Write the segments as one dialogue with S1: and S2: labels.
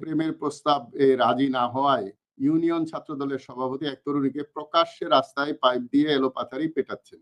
S1: প্রেমের প্রস্তাব রাজি না হওয়ায় ইউনিয়ন ছাত্র দলের সভাপতি এক তরুণীকে প্রকাশ্যে রাস্তায় পাইপ দিয়ে এলোপাথারি পেটাচ্ছেন।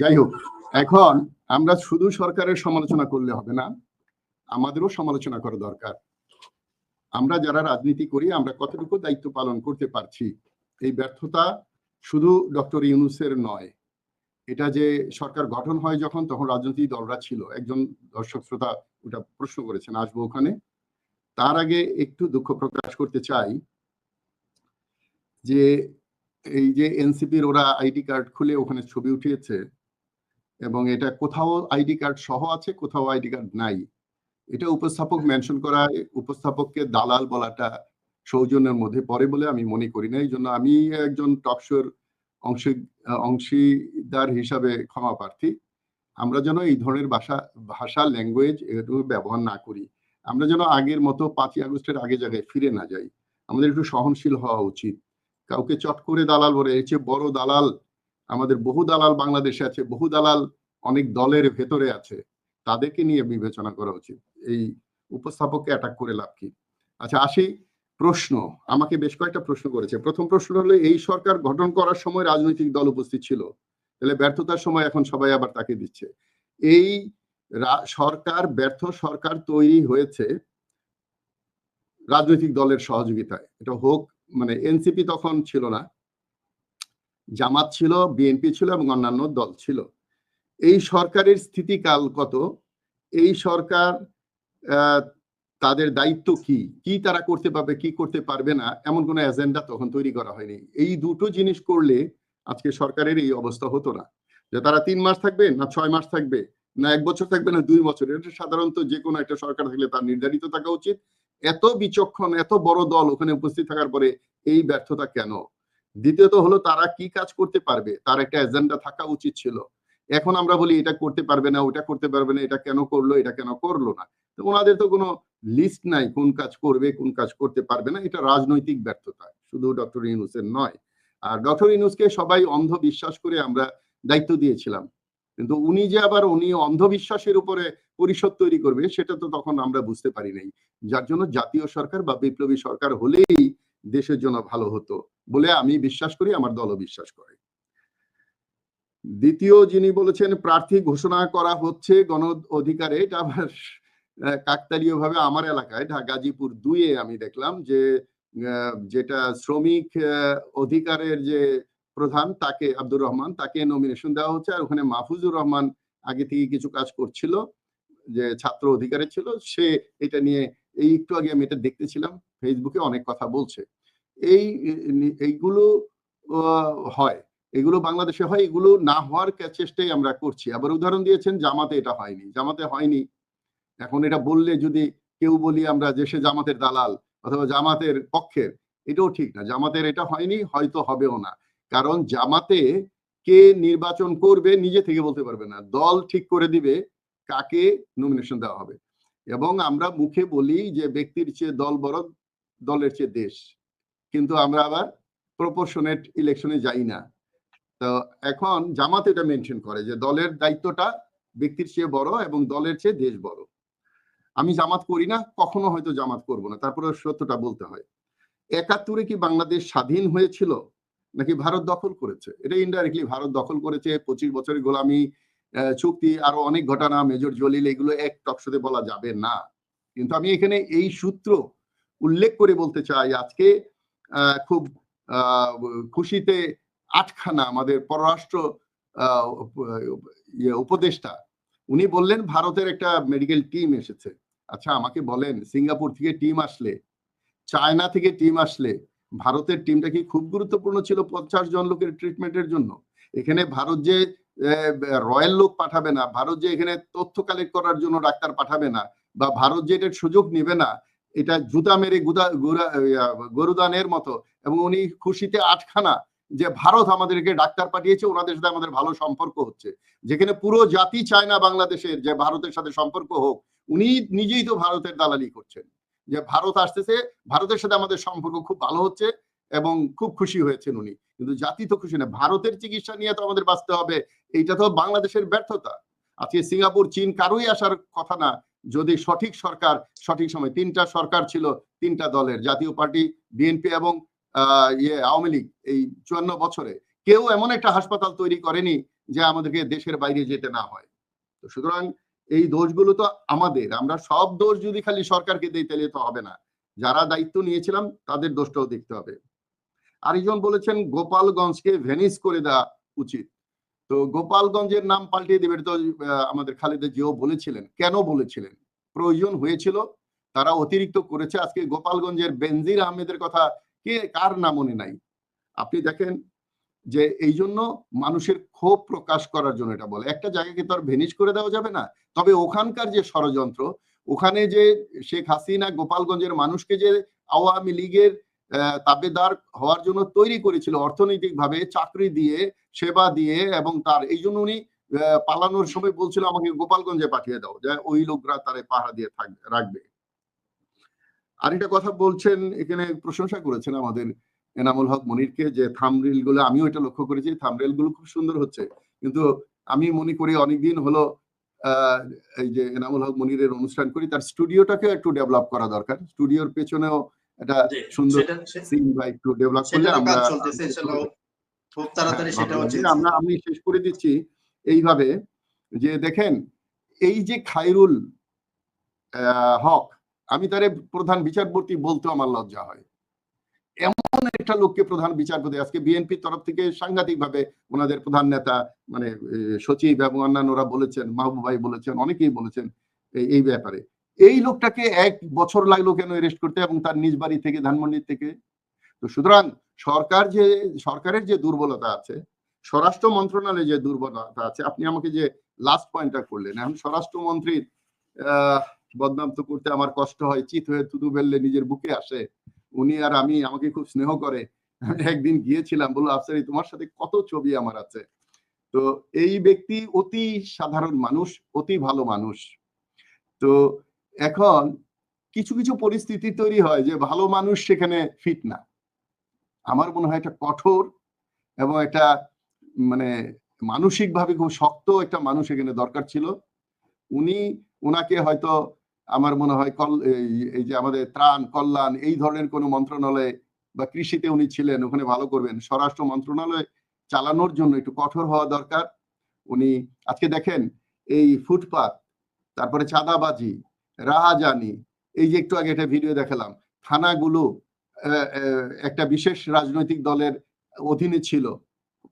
S1: যাই হোক, এখন আমরা শুধু সরকারের সমালোচনা করলে হবে না। আমাদেরও সমালোচনা করা দরকার। আমরা যারা রাজনীতি করি, আমরা কতটুকু দায়িত্ব পালন করতে পারছি? এই ব্যর্থতা শুধু ডক্টর ইউনুসের নয়। এটা যে সরকার গঠন হয় যখন, তখন রাজনৈতিক দলরা ছিল। একজন দর্শক শ্রোতা ওটা প্রশ্ন করেছেন, আসব ওখানে? তার আগে একটু দুঃখ প্রকাশ করতে চাই যে এই যে এনসিপির ওরা আইডি কার্ড খুলে ওখানে ছবি উঠিয়েছে এবং এটা কোথাও আইডি কার্ড সহ আছে, কোথাও আইডি কার্ড নাই। এটা উপস্থাপক মেনশন করা, উপস্থাপককে দালাল বলাটা সৌজন্যের মধ্যে পড়ে বলে আমি মনে করি না। এই জন্য আমি একজন টকশোর অংশী, অংশীদার হিসাবে ক্ষমা প্রার্থী। আমরা যেন এই ধরনের ভাষা ভাষা ল্যাঙ্গুয়েজ এগুলো ব্যবহার না করি। আমরা যেন আগের মতো পাঁচই আগস্টের আগে জায়গায় ফিরে না যাই। আমাদের একটু সহনশীল হওয়া উচিত। কাউকে চট করে দালাল বলে এর বড় দালাল, আমাদের বহু দালাল বাংলাদেশে আছে, বহু দালাল অনেক দলের ভেতরে আছে। তাদেরকে নিয়ে বিবেচনা করা উচিত। এই উপস্থাপককে অ্যাটাক করে লাভ কি? আচ্ছা আসি প্রশ্ন। আমাকে বেশ কয়েকটা প্রশ্ন করেছে। প্রথম প্রশ্ন হলো, এই সরকার গঠন করার সময় রাজনৈতিক দল উপস্থিত ছিল। তাহলে ব্যর্থতার সময় এখন সবাই আবার তাকে দিচ্ছে। এই সরকার, ব্যর্থ সরকার তৈরি হয়েছে রাজনৈতিক দলের সহযোগিতায়। এটা হোক মানে এনসিপি তখন ছিল না। জামাত ছিল বিএনপি ছিল এবং অন্যান্য দল ছিল। এই সরকারের স্থিতিকাল কত? এই সরকার তাদের দায়িত্ব কি? কি তারা করতে পারবে, কি করতে পারবে না? এমন কোনো এজেন্ডা তখন তৈরি করা হয়নি। এই দুটো জিনিস করলে আজকে সরকারের এই অবস্থা হতো না। যে তারা তিন মাস থাকবে না ছয় মাস থাকবে, না এক বছর থাকবে, না দুই বছর। এটা সাধারণত যে কোনো একটা সরকার থাকলে তার নির্ধারিত থাকা উচিত। এত বিচক্ষণ, এত বড় দল ওখানে উপস্থিত থাকার পরে এই ব্যর্থতা কেন? দ্বিতীয়ত হলো তারা কি কাজ করতে পারবে? তার একটা এজেন্ডা থাকা উচিত ছিল। এখন আমরা বলি, এটা করতে পারবে না, ওটা করতে পারবে না, এটা কেন করল, এটা কেন করল না? ওনাদের তো কোনো লিস্ট নাই কোন কাজ করবে, কোন কাজ করতে পারবে না, এটা রাজনৈতিক ব্যর্থতা, শুধু ডক্টর ইউনুসের নয়। আর ডক্টর ইউনুসকে সবাই অন্ধ বিশ্বাস করে আমরা দায়িত্ব দিয়েছিলাম। কিন্তু উনি যে আবার উনি অন্ধবিশ্বাসের উপরে পরিষদ তৈরি করবে, সেটা তো তখন আমরা বুঝতে পারি নাই। যার জন্য জাতীয় সরকার বা বিপ্লবী সরকার হলেই দেশের জন্য ভালো হতো বলে আমি বিশ্বাস করি, আমার দলও বিশ্বাস করে। দ্বিতীয় যিনি বলেছেন, প্রার্থী ঘোষণা করা হচ্ছে গণ অধিকারে এটা আবার কাকতালীয় ভাবে আমার এলাকায় গাজীপুর দুইয়ে আমি দেখলাম যে যেটা শ্রমিক অধিকারের যে প্রধান তাকে, আব্দুর রহমান, তাকে নমিনেশন দেওয়া হচ্ছে আর ওখানে মাহফুজুর রহমান আগে থেকে কিছু কাজ করছিল, যে ছাত্র অধিকারে ছিল, সে এটা নিয়ে, এই একটু আগে আমি এটা দেখতেছিলাম ফেসবুকে অনেক কথা বলছে। এই, এইগুলো হয়, এগুলো বাংলাদেশে হয়, এগুলো না হওয়ার চেষ্টাই আমরা করছি। আবার উদাহরণ দিয়েছেন, জামাতে এটা হয়নি, জামাতে হয়নি। এখন এটা বললে যদি কেউ বলি আমরা যে সে জামাতের দালাল অথবা জামাতের পক্ষের, এটাও ঠিক না। জামাতের এটা হয়নি, হয়তো হবেও না। কারণ জামাতে কে নির্বাচন করবে নিজে থেকে বলতে পারবে না। দল ঠিক করে দিবে কাকে নমিনেশন দেওয়া হবে। এবং আমরা মুখে বলি যে ব্যক্তির চেয়ে দল বড় দলের চেয়ে দেশ। কিন্তু আমরা আবার প্রপোর্শনেট ইলেকশনে যাই না। তো এখন জামাত এটা মেনশন করে যে দলের দায়িত্বটা ব্যক্তির চেয়ে বড় এবং দলের চেয়ে দেশ বড়। আমি জামাত করি না কখনো হয়তো জামাত করব না। তারপরে সত্যটা বলতে হয়। একাত্তরে কি বাংলাদেশ স্বাধীন হয়েছিল? নাকি ভারত দখল করেছে? এটা ইনডাইরেক্টলি ভারত দখল করেছে পঁচিশ বছরের গোলামি চুক্তি আরও অনেক ঘটনা মেজর জলিল এগুলো এক টকশোতে বলা যাবে না। কিন্তু আমি এখানে এই সূত্র উল্লেখ করে বলতে চাই আজকে খুব খুশিতে আটখানা আমাদের পররাষ্ট্র ইয়ে, উপদেষ্টা উনি বললেন ভারতের একটা মেডিকেল টিম এসেছে। আচ্ছা আমাকে বলেন, সিঙ্গাপুর থেকে টিম আসলে, চায়না থেকে টিম আসলে, ভারতের টিমটা কি খুব গুরুত্বপূর্ণ ছিল পঞ্চাশ জন লোকের ট্রিটমেন্টের জন্য? এখানে ভারত যে রয়্যাল লোক পাঠাবে না, ভারত যে এখানে তথ্য কালেক্ট করার জন্য ডাক্তার পাঠাবে না, বা ভারত যে এটার সুযোগ নেবে না, এটা জুতা মেরে গুদা গরুদানের মতো, এবং উনি খুশিতে আটখানা যে ভারত আমাদেরকে ডাক্তার পাঠিয়েছে, ওনাদের সাথে আমাদের ভালো সম্পর্ক হচ্ছে। যেখানে পুরো জাতি চায় না বাংলাদেশের যে ভারতের সাথে সম্পর্ক হোক উনি নিজেই তো ভারতের দালালি করছেন। যে ভারত আসতেছে, ভারতের সাথে আমাদের সম্পর্ক খুব ভালো হচ্ছে এবং খুব খুশি হয়েছেন উনি। কিন্তু জাতি তো খুশি না, ভারতের চিকিৎসা নিয়ে তো আমাদের বাঁচতে হবে, এইটা তো বাংলাদেশের ব্যর্থতা। আজকে সিঙ্গাপুর, চীন কারোই আসার কথা না, যদি সঠিক সরকার, সঠিক সময়, তিনটা সরকার ছিল, তিনটা দলের, জাতীয় পার্টি বিএনপি এবং ইয়ে আওয়ামী লীগ, এই চুয়ান্ন বছরে। কেউ এমন একটা হাসপাতাল তৈরি করেনি যে আমাদেরকে দেশের বাইরে যেতে না হয়। তো সুতরাং এই দোষগুলো তো আমাদের। আমরা সব দোষ যদি খালি সরকারকে দিই, তাহলে তো হবে না। যারা দায়িত্ব নিয়েছিলাম, তাদের দোষটাও দেখতে হবে। আরেকজন বলেছেন, গোপালগঞ্জকে ভেনিস করে দেওয়া উচিত। তো গোপালগঞ্জের নাম পাল্টিয়ে দেবে তো আমাদের খালেদা জিও বলেছিলেন। কেন বলেছিলেন? প্রয়োজন হয়েছিল, তারা অতিরিক্ত করেছে। আজকে গোপালগঞ্জের বেনজির আহমেদের কথা কে, কার না মনে নাই? আপনি দেখেন যে এই জন্য মানুষের ক্ষোভ প্রকাশ করার জন্য এটা বলে। একটা জায়গাকে তো আর ভেনিশ করে দেওয়া যাবে না। তবে ওখানকার যে ষড়যন্ত্র, ওখানে যে শেখ হাসিনা গোপালগঞ্জের মানুষকে যে আওয়ামী লীগের তাবেদার হওয়ার জন্য তৈরি করেছিল অর্থনৈতিকভাবে চাকরি দিয়ে, সেবা দিয়ে এবং তার এই জন্য উনি পালানোর সময় বলছিল আমাকে গোপালগঞ্জে পাঠিয়ে দাও। যে ওই লোকরা তারে পাহারা দিয়ে থাকবে রাখবে। আরেকটা কথা বলছেন, এখানে প্রশংসা করেছেন আমাদের এনামুল হক মনিরকে যে থামরিলগুলো আমিও এটা লক্ষ্য করেছি থামরিলগুলো খুব সুন্দর হচ্ছে। কিন্তু আমি মনে করি অনেকদিন হলো এই যে এনামুল হক মনিরের অনুষ্ঠান করি তার স্টুডিওটাকে একটু ডেভেলপ করা দরকার। স্টুডিওর পেছনেও একটা সুন্দর
S2: সেটা
S1: সিন বা একটু ডেভেলপ করলে আমরা
S2: খুব তাড়াতাড়ি
S1: হ্যাঁ, ভালো
S2: হচ্ছে।
S1: আমরা আমি শেষ করে দিচ্ছি। এইভাবে যে দেখেন এই যে খায়রুল আহ, হক আমি তারে প্রধান বিচারপতি বলতে আমার লজ্জা হয়। এমন একটা লোককে প্রধান বিচারপতি, আজকে বিএনপির তরফ থেকে সাংঘাতিক ভাবে ওনাদের প্রধান নেতা মানে সচিব এবং অন্যান্যরা বলেছেন মাহবুব ভাই বলেছেন, অনেকেই বলেছেন এই- ব্যাপারে। এই লোকটাকে এক বছর লাগল কেন অ্যারেস্ট করতে এবং তার নিজ বাড়ি থেকে ধানমন্ডি থেকে? তো সুতরাং সরকার যে, সরকারের যে দুর্বলতা আছে, স্বরাষ্ট্র মন্ত্রণালয়ে যে দুর্বলতা আছে, আপনি আমাকে যে লাস্ট পয়েন্টটা করলেন, এখন স্বরাষ্ট্রমন্ত্রীর, আহ, বদনাম তো করতে আমার কষ্ট হয়, চিত হয়ে তুদু বেললে নিজের বুকে আসে উনি আর আমি, আমাকে খুব স্নেহ করে। একদিন গিয়েছিলাম, বলল, আফসারি, তোমার সাথে কত ছবি আমার আছে? তো এই ব্যক্তি অতি সাধারণ মানুষ, অতি ভালো মানুষ। তো এখন কিছু কিছু পরিস্থিতি তৈরি হয় যে ভালো মানুষ সেখানে ফিট না। আমার মনে হয় এটা কঠোর এবং এটা মানে মানসিকভাবে খুব শক্ত একটা মানুষ এখানে দরকার ছিল। উনি ওনাকে হয়তো আমার মনে হয় কল, এই- যে আমাদের ত্রাণ, কল্যাণ, এই ধরনের কোনো মন্ত্রণালয়ে বা কৃষিতে উনি ছিলেন, ওখানে ভালো করবেন। স্বরাষ্ট্র মন্ত্রণালয় চালানোর জন্য একটু কঠোর হওয়া দরকার। উনি, আজকে দেখেন, এই ফুটপাত, তারপরে চাঁদাবাজি, রাহাজানি, এই যে একটু আগে একটা ভিডিও দেখালাম, থানাগুলো একটা বিশেষ রাজনৈতিক দলের অধীনে ছিল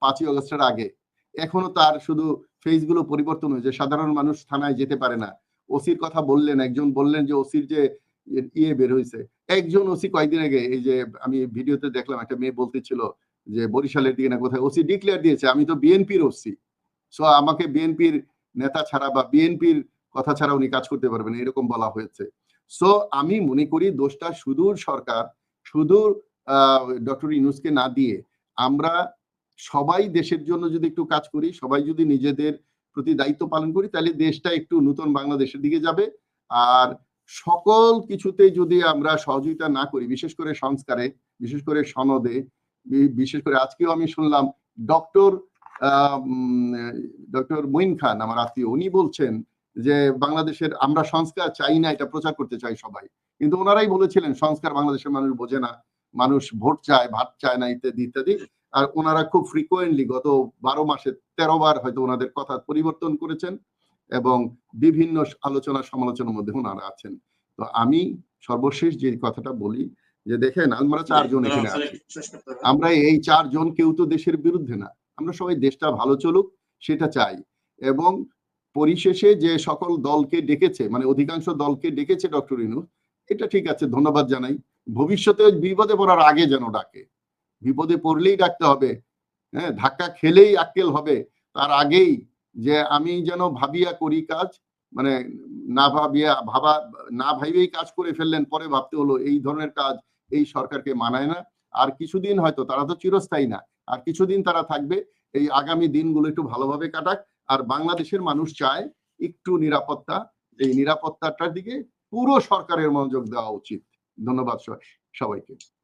S1: পাঁচই আগস্টের আগে। এখনও তার শুধু ফেসগুলো পরিবর্তন হয়েছে। সাধারণ মানুষ থানায় যেতে পারে না। ওসির কথা বললেন, একজন বললেন যে ওসির যে ইয়ে বের হয়েছে একজন ওসি কয়েকদিন আগে, এই যে আমি ভিডিওতে দেখলাম, একটা মেয়ে বলতেছিল যে বরিশালের দিকে না কোথায়, ওসি ডিক্লেয়ার দিয়েছে, আমি তো বিএনপির ওসি। সো আমাকে বিএনপির নেতা ছাড়া বা বিএনপির কথা ছাড়া উনি কাজ করতে পারবেন এরকম বলা হয়েছে। সো আমি মনে করি দোষটা সুদূর সরকার, সুদূর ডক্টর ইনুসকে না দিয়ে আমরা সবাই দেশের জন্য যদি একটু কাজ করি, সবাই যদি নিজেদের প্রতি দায়িত্ব পালন করি, তাহলে দেশটা একটু নতুন বাংলাদেশের দিকে যাবে। আর সকল কিছুতেই যদি আমরা সহযোগিতা না করি, বিশেষ করে সংস্কারে, বিশেষ করে সনদে বিশেষ করে আজকেও আমি শুনলাম ডক্টর ডক্টর মঈন খান, আমার আত্মীয়, উনি বলছেন যে বাংলাদেশের আমরা সংস্কার চাই না, এটা প্রচার করতে চাই সবাই। কিন্তু ওনারাই বলেছিলেন, সংস্কার বাংলাদেশের মানুষ বোঝে না, মানুষ ভোট চায়, ভাত চায় না, ইত্যাদি ইত্যাদি। আর ওনারা খুব ফ্রিকোয়েন্টলি গত বারো মাসে তেরো বার হয়তো ওনাদের কথা পরিবর্তন করেছেন এবং বিভিন্ন আলোচনা সমালোচনার মধ্যে ওনারা আছেন। তো আমি সর্বশেষ যে কথাটা বলি যে দেখেন আমরা চারজন এখানে আছি। আমরা এই চারজন কেউ তো দেশের বিরুদ্ধে না। আমরা সবাই দেশটা ভালো চলুক সেটা চাই। এবং পরিশেষে যে সকল দলকে ডেকেছে মানে অধিকাংশ দলকে ডেকেছে ডক্টর ইনু এটা ঠিক আছে ধন্যবাদ জানাই। ভবিষ্যতে বিপদে পড়ার আগে যেন ডাকে। বিপদে পড়লেই ডাকতে হবে। হ্যাঁ ধাক্কা খেলেই আক্কেল হবে। তার আগেই যে আমি যেন ভাবিয়া করি কাজ মানে না ভাবিয়া, ভাবা, না ভাইবেই কাজ করে ফেললেন, পরে ভাবতে হলো এই ধরনের কাজ এই সরকারকে মানায় না। আর কিছুদিন হয়তো, তারা তো চিরস্থায়ী না, আর কিছুদিন তারা থাকবে, এই আগামী দিনগুলো একটু ভালোভাবে কাটাক। আর বাংলাদেশের মানুষ চায় একটু নিরাপত্তা, এই নিরাপত্তাটার দিকে পুরো সরকারের মনোযোগ দেওয়া উচিত। ধন্যবাদ সবাই- সবাইকে।